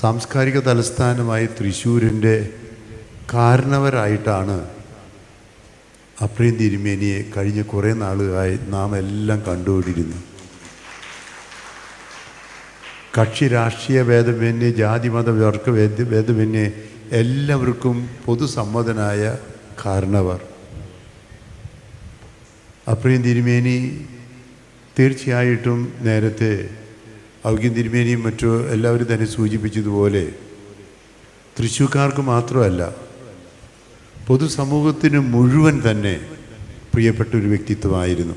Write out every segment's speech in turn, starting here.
സാംസ്കാരിക തലസ്ഥാനമായി തൃശ്ശൂരിന്റെ കാരണവരായിട്ടാണ് അപ്രീം തിരുമേനിയെ കഴിഞ്ഞ കുറേ നാളുകളായി നാം എല്ലാം കണ്ടുകൊണ്ടിരുന്നു കക്ഷി രാഷ്ട്രീയ ഭേദമന്യേ ജാതി മത വർഗ ഭേദ ഭേദമന്യേ എല്ലാവർക്കും പൊതുസമ്മതനായ കാരണവർ. അപ്രീം തിരുമേനി തീർച്ചയായിട്ടും നേരത്തെ ഔഗ്യം തിരുമേനിയും മറ്റു എല്ലാവരും തന്നെ സൂചിപ്പിച്ചതുപോലെ തൃശ്ശൂക്കാർക്ക് മാത്രമല്ല പൊതുസമൂഹത്തിന് മുഴുവൻ തന്നെ പ്രിയപ്പെട്ട ഒരു വ്യക്തിത്വമായിരുന്നു.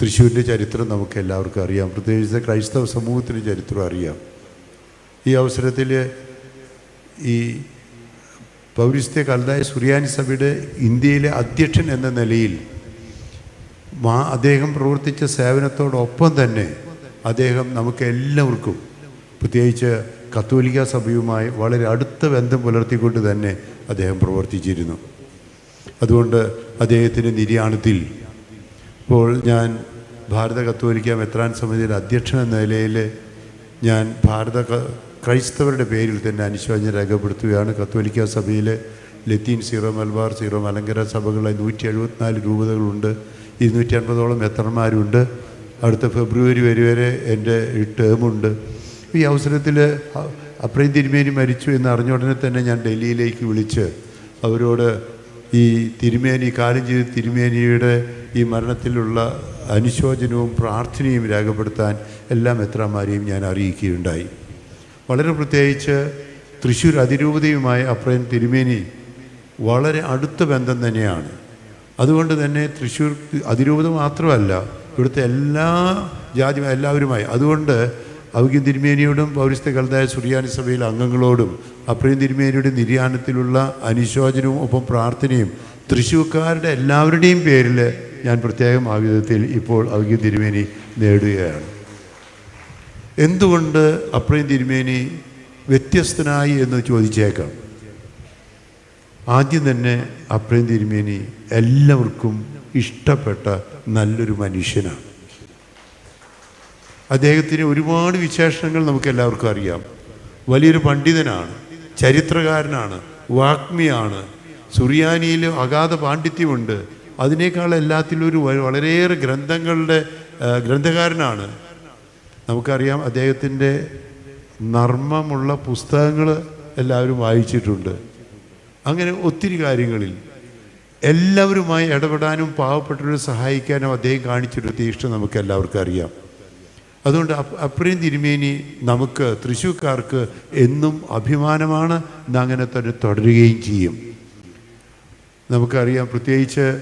തൃശ്ശൂരിന്റെ ചരിത്രം നമുക്ക് എല്ലാവർക്കും അറിയാം. പ്രത്യേകിച്ച് ക്രൈസ്തവ സമൂഹത്തിന്റെ ചരിത്രം അറിയാം. ഈ അവസരത്തിൽ ഈ പൗരസ്ത്യ കൽതായ സുറിയാനി സഭയുടെ ഇന്ത്യയിലെ അധ്യക്ഷൻ എന്ന നിലയിൽ മാ അദ്ദേഹം പ്രവർത്തിച്ച സേവനത്തോടൊപ്പം തന്നെ അദ്ദേഹം നമുക്ക് എല്ലാവർക്കും പ്രത്യേകിച്ച് കത്തോലിക്ക സഭയുമായി വളരെ അടുത്ത ബന്ധം പുലർത്തിക്കൊണ്ട് തന്നെ അദ്ദേഹം പ്രവർത്തിച്ചിരുന്നു. അതുകൊണ്ട് അദ്ദേഹത്തിന്റെ നിര്യാണത്തിൽ ഇപ്പോൾ ഞാൻ ഭാരത കത്തോലിക്ക മെത്രാൻ സമിതിയുടെ അധ്യക്ഷൻ എന്ന നിലയിൽ ഞാൻ ഭാരത ക്രൈസ്തവരുടെ പേരിൽ തന്നെ അനുശോചനം രേഖപ്പെടുത്തുകയാണ്. കത്തോലിക്ക സഭയിലെ ലത്തീൻ സീറോ മലബാർ സീറോ മലങ്കര സഭകളായി നൂറ്റി എഴുപത്തിനാല് രൂപതകളുണ്ട്. ഇരുന്നൂറ്റി അൻപതോളം മെത്രന്മാരുണ്ട്. അടുത്ത ഫെബ്രുവരി വരെ വരെ എന്റെ ടേമുണ്ട് ഈ അവസരത്തിൽ അപ്രയും തിരുമേനി മരിച്ചു എന്ന് അറിഞ്ഞ ഉടനെ തന്നെ ഞാൻ ഡൽഹിയിലേക്ക് വിളിച്ച് അവരോട് ഈ തിരുമേനി കാലം ചെയ്ത് തിരുമേനിയുടെ ഈ മരണത്തിലുള്ള അനുശോചനവും പ്രാർത്ഥനയും രേഖപ്പെടുത്താൻ എല്ലാ മെത്രാമാരെയും ഞാൻ അറിയിക്കുകയുണ്ടായി. വളരെ പ്രത്യേകിച്ച് തൃശ്ശൂർ അതിരൂപതയുമായ അപ്രയൻ തിരുമേനി വളരെ അടുത്ത ബന്ധം തന്നെയാണ്. അതുകൊണ്ട് തന്നെ തൃശ്ശൂർ അതിരൂപത മാത്രമല്ല ഇവിടുത്തെ എല്ലാ ജാതി എല്ലാവരുമായി. അതുകൊണ്ട് ഔഗ്യ തിരുമേനിയോടും പൗരസ്ത്യ കലതായ സുറിയാനി സഭയിലെ അംഗങ്ങളോടും അപ്രീം തിരുമേനിയുടെ നിര്യാണത്തിലുള്ള അനുശോചനവും ഒപ്പം പ്രാർത്ഥനയും തൃശ്ശൂക്കാരുടെ എല്ലാവരുടെയും പേരിൽ ഞാൻ പ്രത്യേകം ആ വിധത്തിൽ ഇപ്പോൾ ഔഗ്യ തിരുമേനി നേടുകയാണ്. എന്തുകൊണ്ട് അപ്രീം തിരുമേനി വ്യത്യസ്തനായി എന്ന് ചോദിച്ചേക്കാം. ആദ്യം തന്നെ അപ്രീം തിരുമേനി എല്ലാവർക്കും ഇഷ്ടപ്പെട്ട നല്ലൊരു മനുഷ്യനാണ്. അദ്ദേഹത്തിന് ഒരുപാട് വിശേഷണങ്ങൾ നമുക്ക് എല്ലാവർക്കും അറിയാം. വലിയൊരു പണ്ഡിതനാണ് ചരിത്രകാരനാണ് വാഗ്മിയാണ് സുറിയാനിയിൽ അഗാധ പാണ്ഡിത്യമുണ്ട്. അതിനേക്കാൾ എല്ലാത്തിലും ഒരു വളരെയേറെ ഗ്രന്ഥങ്ങളുടെ ഗ്രന്ഥകാരനാണ്. നമുക്കറിയാം അദ്ദേഹത്തിന്റെ നർമ്മമുള്ള പുസ്തകങ്ങൾ എല്ലാവരും വായിച്ചിട്ടുണ്ട്. അങ്ങനെ ഒത്തിരി കാര്യങ്ങളിൽ എല്ലാവരുമായി ഇടപെടാനും പാവപ്പെട്ടവരെ സഹായിക്കാനും അദ്ദേഹം കാണിച്ചൊരു തീഷ്ണ നമുക്ക് എല്ലാവർക്കും അറിയാം. അതുകൊണ്ട് അപ്- അപ്രീം തിരുമേനി നമുക്ക് തൃശ്ശൂർക്കാർക്ക് എന്നും അഭിമാനമാണ്. അങ്ങനെ തന്നെ തുടരുകയും ചെയ്യും. നമുക്കറിയാം പ്രത്യേകിച്ച്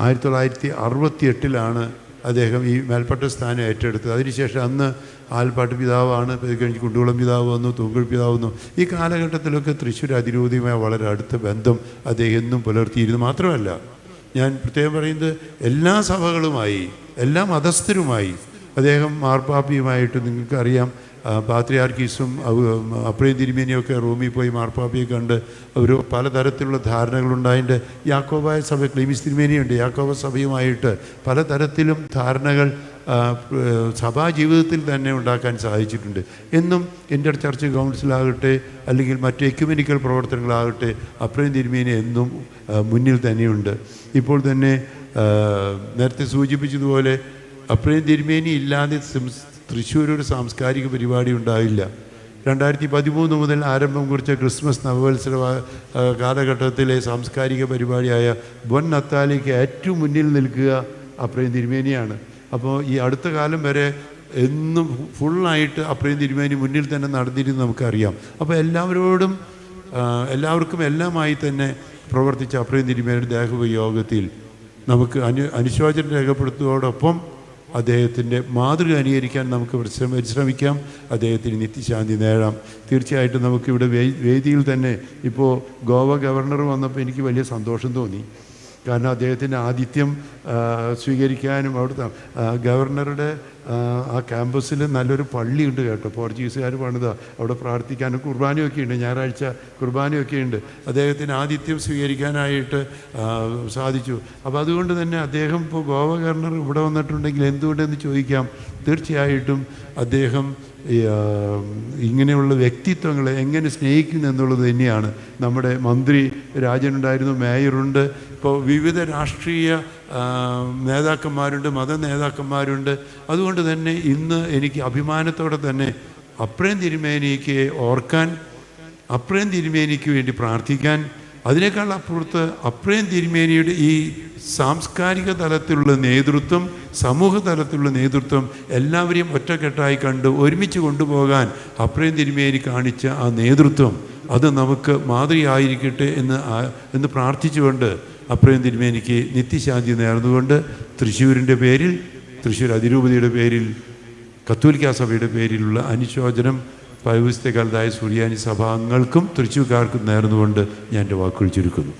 ആയിരത്തി തൊള്ളായിരത്തി അറുപത്തി എട്ടിലാണ് അദ്ദേഹം ഈ മേൽപ്പെട്ട സ്ഥാനം ഏറ്റെടുത്തത്. അതിനുശേഷം അന്ന് ആൽപ്പാട്ട് പിതാവാണ് കഴിഞ്ഞ് കുണ്ടുകുളം പിതാവ് വന്നു തൂങ്കൾ പിതാവ് വന്നു. ഈ കാലഘട്ടത്തിലൊക്കെ തൃശ്ശൂർ അതിരൂപതയുമായി വളരെ അടുത്ത ബന്ധം അദ്ദേഹം എന്നും പുലർത്തിയിരുന്നു മാത്രമല്ല. ഞാൻ പ്രത്യേകം പറയുന്നത് എല്ലാ സഭകളുമായി എല്ലാ മതസ്ഥരുമായി അദ്ദേഹം മാർപ്പാപ്പിയുമായിട്ട് നിങ്ങൾക്കറിയാം. പാത്രിയാർക്കീസും അപ്രയും തിരുമേനിയൊക്കെ റൂമിൽ പോയി മാർപ്പാപ്പിയെ കണ്ട് അവർ പലതരത്തിലുള്ള ധാരണകളുണ്ടായതിന്റെ യാക്കോബായ സഭ ക്ലീമിസ് തിരുമേനിയുണ്ട്. യാക്കോബ സഭയുമായിട്ട് പലതരത്തിലും ധാരണകൾ സഭാ ജീവിതത്തിൽ തന്നെ ഉണ്ടാക്കാൻ സാധിച്ചിട്ടുണ്ട്. എന്നും എന്റെ ചർച്ച് കൗൺസിലാകട്ടെ അല്ലെങ്കിൽ മറ്റ് എക്യുമെനിക്കൽ പ്രവർത്തനങ്ങളാകട്ടെ അപ്രയും തിരുമേനി എന്നും മുന്നിൽ തന്നെയുണ്ട്. ഇപ്പോൾ തന്നെ നേരത്തെ സൂചിപ്പിച്ചതുപോലെ അപ്രയും തിരുമേനി ഇല്ലാതെ ഒരു സാംസ്കാരിക പരിപാടി ഉണ്ടാവില്ല രണ്ടായിരത്തി പതിമൂന്ന് മുതൽ ആരംഭം കുറിച്ച ക്രിസ്മസ് നവവത്സര കാലഘട്ടത്തിലെ സാംസ്കാരിക പരിപാടിയായ ബൊൻ നത്താലിക്ക് ഏറ്റവും മുന്നിൽ നിൽക്കുക അപ്രയും തിരുമേനിയാണ്. അപ്പോൾ ഈ അടുത്ത കാലം വരെ എന്നും ഫുള്ളായിട്ട് അപ്രയും തിരുമേനി മുന്നിൽ തന്നെ നടന്നിരുന്നു നമുക്കറിയാം. അപ്പോൾ എല്ലാവരോടും എല്ലാവർക്കും എല്ലാമായി തന്നെ പ്രവർത്തിച്ച അപ്രയും തിരുമേനിയുടെ ദേഹയോഗത്തിൽ നമുക്ക് അനു അനുശോചനം രേഖപ്പെടുത്തുന്നതോടൊപ്പം അദ്ദേഹത്തിന്റെ മാതൃക അനുകരിക്കാൻ നമുക്ക് പരിശ്രമ പരിശ്രമിക്കാം. അദ്ദേഹത്തിന് നിത്യശാന്തി നേടാം തീർച്ചയായിട്ടും നമുക്കിവിടെ വേദിയിൽ തന്നെ ഇപ്പോൾ ഗോവ ഗവർണർ വന്നപ്പോൾ എനിക്ക് വലിയ സന്തോഷം തോന്നി. കാരണം അദ്ദേഹത്തിന്റെ ആതിഥ്യം സ്വീകരിക്കാനും അവിടുത്തെ ഗവർണറുടെ ആ, ക്യാമ്പസിൽ നല്ലൊരു പള്ളിയുണ്ട് കേട്ടോ. പോർച്ചുഗീസുകാർ പണിതാ. അവിടെ പ്രാർത്ഥിക്കാനും കുർബാനയൊക്കെ ഉണ്ട്. ഞായറാഴ്ച കുർബാനയൊക്കെ ഉണ്ട്. അദ്ദേഹത്തിന് ആതിഥ്യം സ്വീകരിക്കാനായിട്ട് സാധിച്ചു. അപ്പോൾ അതുകൊണ്ട് തന്നെ അദ്ദേഹം ഇപ്പോൾ ഗോവ ഗവർണർ ഇവിടെ വന്നിട്ടുണ്ടെങ്കിൽ എന്തുകൊണ്ടെന്ന് ചോദിക്കാം? തീർച്ചയായിട്ടും അദ്ദേഹം ഇങ്ങനെയുള്ള വ്യക്തിത്വങ്ങളെ എങ്ങനെ സ്നേഹിക്കുന്നു എന്നുള്ളത് തന്നെയാണ്. നമ്മുടെ മന്ത്രി രാജനുണ്ടായിരുന്നു മേയറുണ്ട്. ഇപ്പോൾ വിവിധ രാഷ്ട്രീയ നേതാക്കന്മാരുണ്ട് മത നേതാക്കന്മാരുണ്ട് അതുകൊണ്ട് തന്നെ ഇന്ന് എനിക്ക് അഭിമാനത്തോടെ തന്നെ അപ്രേം തിരുമേനിക്ക് ഓർക്കാൻ അപ്രേം തിരുമേനിക്ക് വേണ്ടി പ്രാർത്ഥിക്കാൻ അതിനേക്കാൾ അപ്പുറത്ത് അപ്രേം തിരുമേനിയുടെ ഈ സാംസ്കാരിക തലത്തിലുള്ള നേതൃത്വം സമൂഹ തലത്തിലുള്ള നേതൃത്വം എല്ലാവരെയും ഒറ്റക്കെട്ടായി കണ്ട് ഒരുമിച്ച് കൊണ്ടുപോകാൻ അപ്രേം തിരുമേനി കാണിച്ച ആ നേതൃത്വം അത് നമുക്ക് മാതൃകയായിരിക്കട്ടെ എന്ന് എന്ന് പ്രാർത്ഥിച്ചുകൊണ്ട് അപ്രേം തിരുമേനിക്ക് നിത്യശാന്തി നേർന്നുകൊണ്ട് തൃശ്ശൂരിന്റെ പേരിൽ തൃശ്ശൂർ അതിരൂപതയുടെ പേരിൽ കത്തോലിക്കാ സഭയുടെ പേരിലുള്ള അനുശോചനം പൗസ്ത്യകാലതായ സുറിയാനി സഭാംഗങ്ങൾക്കും തൃശ്ശൂർക്കാർക്കും നേർന്നുകൊണ്ട് ഞാൻ എന്റെ വാക്കുകൾ ചുരുക്കുന്നു.